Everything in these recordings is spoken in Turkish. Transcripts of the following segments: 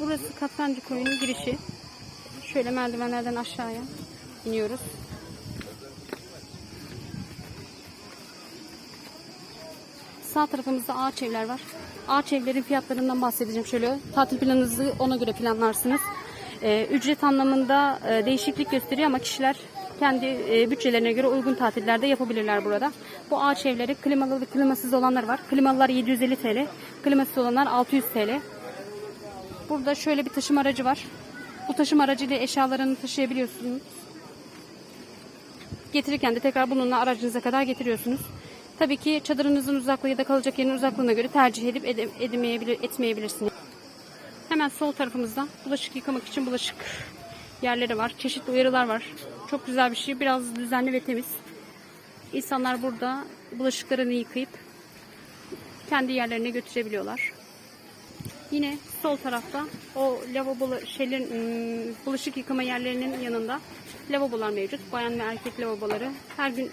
Burası Katrancı Koyu'nun girişi. Şöyle merdivenlerden aşağıya iniyoruz. Sağ tarafımızda ağaç evler var. Ağaç evlerin fiyatlarından bahsedeceğim şöyle. Tatil planınızı ona göre planlarsınız. Ee, ücret anlamında e, değişiklik gösteriyor ama kişiler kendi e, bütçelerine göre uygun tatillerde yapabilirler burada. Bu ağaç evleri klimalı ve klimasız olanlar var. Klimalılar 750 TL, klimasız olanlar 600 TL. Burada şöyle bir taşıma aracı var. Bu taşıma aracıyla eşyalarını taşıyabiliyorsunuz. Getirirken de tekrar bununla aracınıza kadar getiriyorsunuz. Tabii ki çadırınızın uzaklığı ya da kalacak yerin uzaklığına göre tercih edip ede- edemeyebilir, etmeyebilirsiniz. Hemen sol tarafımızda bulaşık yıkamak için bulaşık yerleri var. Çeşitli uyarılar var. Çok güzel bir şey. Biraz düzenli ve temiz. İnsanlar burada bulaşıklarını yıkayıp kendi yerlerine götürebiliyorlar. Yine sol tarafta o lavabo şeylerin ım, bulaşık yıkama yerlerinin yanında lavabolar mevcut. Bayan ve erkek lavaboları. Her gün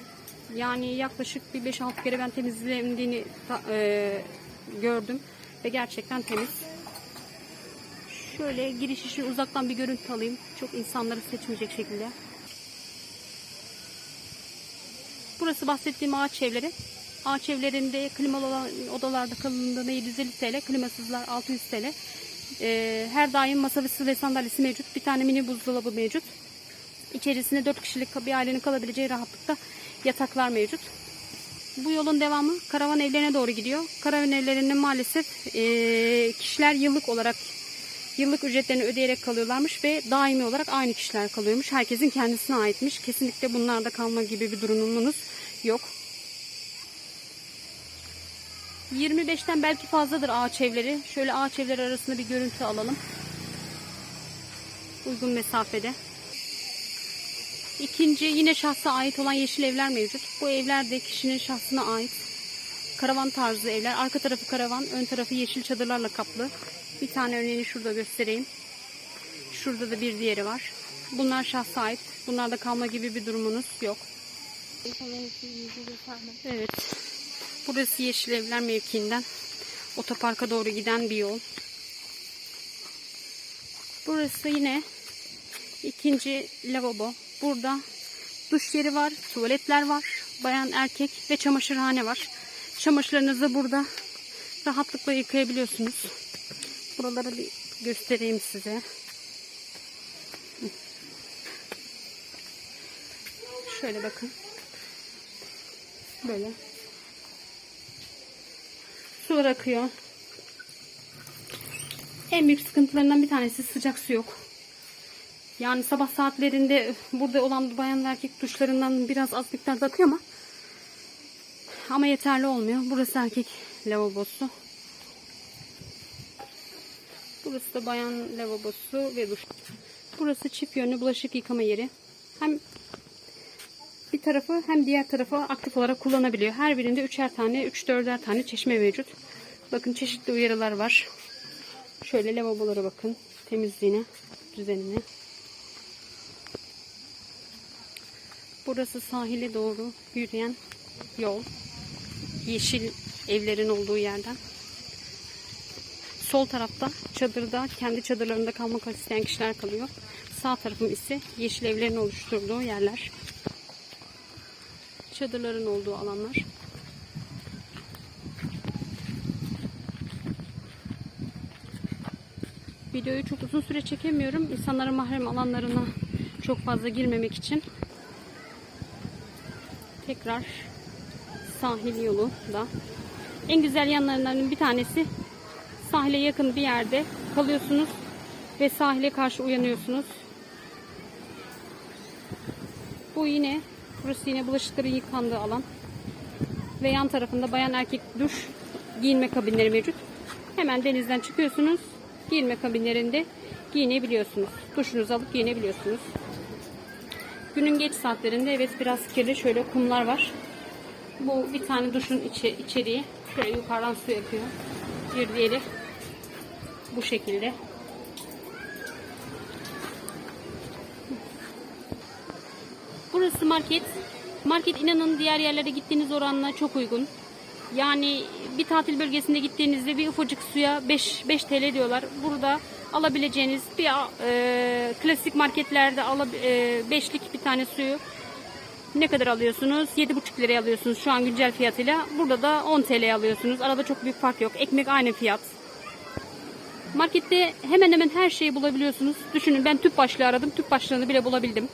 yani yaklaşık bir 5-6 kere ben temizlendiğini e, gördüm ve gerçekten temiz. Şöyle giriş için uzaktan bir görüntü alayım. Çok insanları seçmeyecek şekilde. Burası bahsettiğim ağaç evleri. Ağaç evlerinde klimalı olan odalarda kalınlığında 750 TL, klimasızlar 600 TL. Ee, her daim masası ve sandalyesi mevcut. Bir tane mini buzdolabı mevcut. İçerisinde 4 kişilik bir ailenin kalabileceği rahatlıkta yataklar mevcut. Bu yolun devamı karavan evlerine doğru gidiyor. Karavan evlerinde maalesef ee, kişiler yıllık olarak yıllık ücretlerini ödeyerek kalıyorlarmış ve daimi olarak aynı kişiler kalıyormuş. Herkesin kendisine aitmiş. Kesinlikle bunlarda kalma gibi bir durumunuz yok. 25'ten belki fazladır ağaç evleri. Şöyle ağaç evleri arasında bir görüntü alalım. Uygun mesafede. İkinci yine şahsa ait olan yeşil evler mevcut. Bu evler de kişinin şahsına ait. Karavan tarzı evler. Arka tarafı karavan, ön tarafı yeşil çadırlarla kaplı. Bir tane örneğini şurada göstereyim. Şurada da bir diğeri var. Bunlar şahsa ait. Bunlarda kalma gibi bir durumunuz yok. Evet. Burası Yeşil Evler mevkiinden otoparka doğru giden bir yol. Burası yine ikinci lavabo. Burada duş yeri var, tuvaletler var, bayan erkek ve çamaşırhane var. Çamaşırlarınızı burada rahatlıkla yıkayabiliyorsunuz. Buraları bir göstereyim size. Şöyle bakın. Böyle. Sular akıyor. En büyük sıkıntılarından bir tanesi sıcak su yok. Yani sabah saatlerinde burada olan bayan ve erkek duşlarından biraz az miktarda akıyor ama ama yeterli olmuyor. Burası erkek lavabosu. Burası da bayan lavabosu ve duş. Burası çift yönlü bulaşık yıkama yeri. Hem bir tarafı hem diğer tarafı aktif olarak kullanabiliyor. Her birinde üçer tane, üç dörder tane çeşme mevcut. Bakın çeşitli uyarılar var. Şöyle lavabolara bakın. Temizliğine, düzenine. Burası sahile doğru yürüyen yol. Yeşil evlerin olduğu yerden. Sol tarafta çadırda kendi çadırlarında kalmak isteyen kişiler kalıyor. Sağ tarafım ise yeşil evlerin oluşturduğu yerler. Çadırların olduğu alanlar. Videoyu çok uzun süre çekemiyorum. İnsanların mahrem alanlarına çok fazla girmemek için. Tekrar sahil yolu da. En güzel yanlarından bir tanesi sahile yakın bir yerde kalıyorsunuz ve sahile karşı uyanıyorsunuz. Bu yine burası yine bulaşıkların yıkandığı alan. Ve yan tarafında bayan erkek duş giyinme kabinleri mevcut. Hemen denizden çıkıyorsunuz. Giyinme kabinlerinde giyinebiliyorsunuz. Duşunuzu alıp giyinebiliyorsunuz. Günün geç saatlerinde evet biraz kirli şöyle kumlar var. Bu bir tane duşun içi, içeriği. Şöyle yukarıdan su yapıyor. Bir diğeri bu şekilde. Burası market. Market inanın diğer yerlere gittiğiniz oranla çok uygun. Yani bir tatil bölgesinde gittiğinizde bir ufacık suya 5, 5 TL diyorlar. Burada alabileceğiniz bir e, klasik marketlerde ala, e, beşlik bir tane suyu ne kadar alıyorsunuz? 7,5 liraya alıyorsunuz şu an güncel fiyatıyla. Burada da 10 TL'ye alıyorsunuz. Arada çok büyük fark yok. Ekmek aynı fiyat. Markette hemen hemen her şeyi bulabiliyorsunuz. Düşünün ben tüp başlığı aradım. Tüp başlığını bile bulabildim.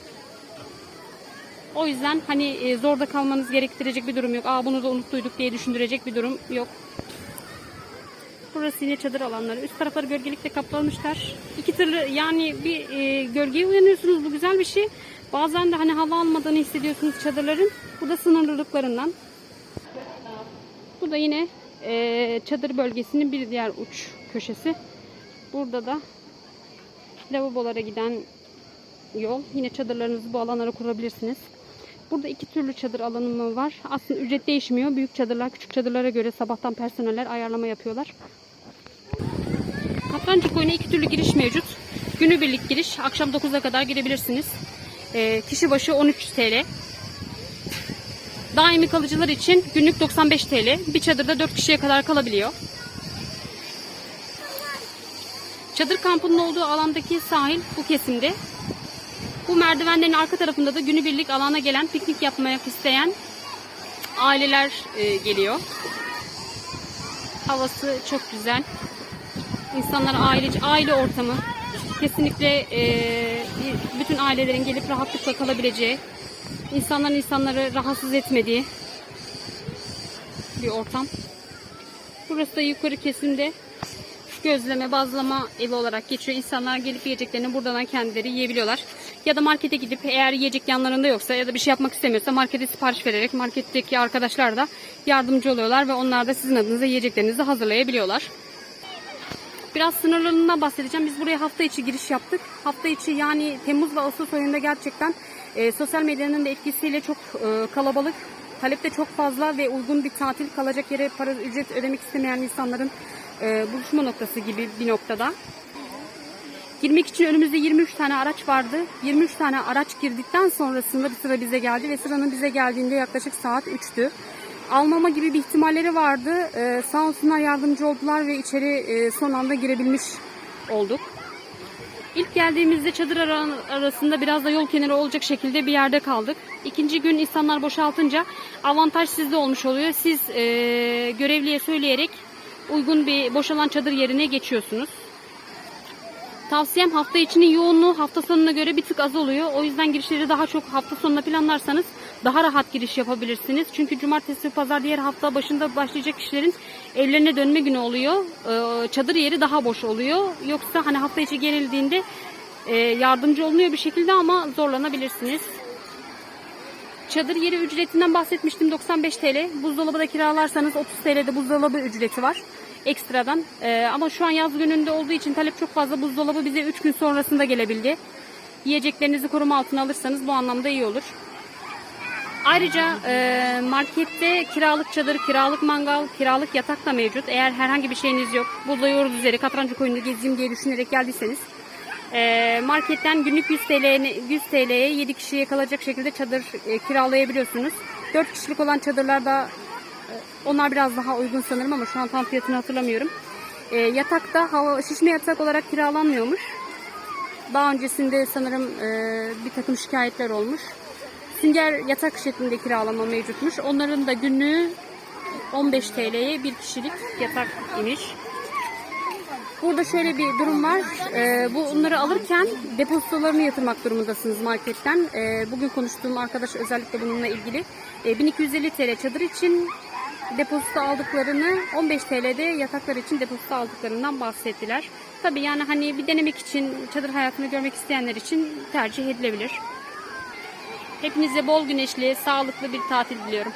O yüzden hani e, zorda kalmanız gerektirecek bir durum yok. Aa bunu da unuttuyduk diye düşündürecek bir durum yok. Burası yine çadır alanları. Üst tarafları gölgelikle kaplamışlar. İki türlü yani bir e, gölgeye uyanıyorsunuz. Bu güzel bir şey. Bazen de hani hava almadığını hissediyorsunuz çadırların. Bu da sınırlılıklarından. Bu da yine e, çadır bölgesinin bir diğer uç köşesi. Burada da lavabolara giden yol. Yine çadırlarınızı bu alanlara kurabilirsiniz. Burada iki türlü çadır alanımı var. Aslında ücret değişmiyor. Büyük çadırlar küçük çadırlara göre sabahtan personeller ayarlama yapıyorlar. Katrancı koyuna iki türlü giriş mevcut. Günübirlik giriş. Akşam 9'a kadar girebilirsiniz. Ee, kişi başı 13 TL. Daimi kalıcılar için günlük 95 TL. Bir çadırda 4 kişiye kadar kalabiliyor. Çadır kampının olduğu alandaki sahil bu kesimde. Bu merdivenlerin arka tarafında da günübirlik alana gelen piknik yapmak isteyen aileler e, geliyor. Havası çok güzel. İnsanlar aile aile ortamı. Kesinlikle e, bütün ailelerin gelip rahatlıkla kalabileceği, insanların insanları rahatsız etmediği bir ortam. Burası da yukarı kesimde gözleme, bazlama evi olarak geçiyor. İnsanlar gelip yiyeceklerini buradan kendileri yiyebiliyorlar. Ya da markete gidip eğer yiyecek yanlarında yoksa ya da bir şey yapmak istemiyorsa markete sipariş vererek marketteki arkadaşlar da yardımcı oluyorlar ve onlar da sizin adınıza yiyeceklerinizi hazırlayabiliyorlar. Biraz sınırlarından bahsedeceğim. Biz buraya hafta içi giriş yaptık. Hafta içi yani Temmuz ve Ağustos ayında gerçekten e, sosyal medyanın da etkisiyle çok e, kalabalık. Talep de çok fazla ve uygun bir tatil kalacak yere para ücret ödemek istemeyen insanların e, buluşma noktası gibi bir noktada. Girmek için önümüzde 23 tane araç vardı. 23 tane araç girdikten sonrasında bir sıra bize geldi ve sıranın bize geldiğinde yaklaşık saat 3'tü. Almama gibi bir ihtimalleri vardı. Ee, sağ olsunlar yardımcı oldular ve içeri e, son anda girebilmiş olduk. İlk geldiğimizde çadır ara- arasında biraz da yol kenarı olacak şekilde bir yerde kaldık. İkinci gün insanlar boşaltınca avantaj sizde olmuş oluyor. Siz e, görevliye söyleyerek uygun bir boşalan çadır yerine geçiyorsunuz. Tavsiyem hafta içinin yoğunluğu hafta sonuna göre bir tık az oluyor. O yüzden girişleri daha çok hafta sonuna planlarsanız daha rahat giriş yapabilirsiniz. Çünkü cumartesi pazar diğer hafta başında başlayacak kişilerin evlerine dönme günü oluyor. Ee, Çadır yeri daha boş oluyor. Yoksa hani hafta içi gerildiğinde e, yardımcı olunuyor bir şekilde ama zorlanabilirsiniz. Çadır yeri ücretinden bahsetmiştim 95 TL. Buzdolabı da kiralarsanız 30 TL'de buzdolabı ücreti var ekstradan. Ee, ama şu an yaz gününde olduğu için talep çok fazla buzdolabı bize 3 gün sonrasında gelebildi. Yiyeceklerinizi koruma altına alırsanız bu anlamda iyi olur. Ayrıca e, markette kiralık çadır, kiralık mangal, kiralık yatak da mevcut. Eğer herhangi bir şeyiniz yok, Buzda yoğurt üzeri katrancı koyunda gezeyim diye düşünerek geldiyseniz e, marketten günlük 100 TL'ye 100 TL'ye 7 kişiye kalacak şekilde çadır e, kiralayabiliyorsunuz. 4 kişilik olan çadırlarda e, onlar biraz daha uygun sanırım ama şu an tam fiyatını hatırlamıyorum. E, yatakta hava şişme yatak olarak kiralanmıyormuş. Daha öncesinde sanırım e, bir takım şikayetler olmuş. Sünger yatak şeklinde kiralama mevcutmuş. Onların da günlüğü 15 TL'ye bir kişilik yatak imiş. Burada şöyle bir durum var. Ee, bu onları alırken depozitolarını yatırmak durumundasınız marketten. Ee, bugün konuştuğum arkadaş özellikle bununla ilgili. Ee, 1250 TL çadır için depozito aldıklarını 15 TL'de yataklar için depozito aldıklarından bahsettiler. Tabii yani hani bir denemek için çadır hayatını görmek isteyenler için tercih edilebilir. Hepinize bol güneşli, sağlıklı bir tatil diliyorum.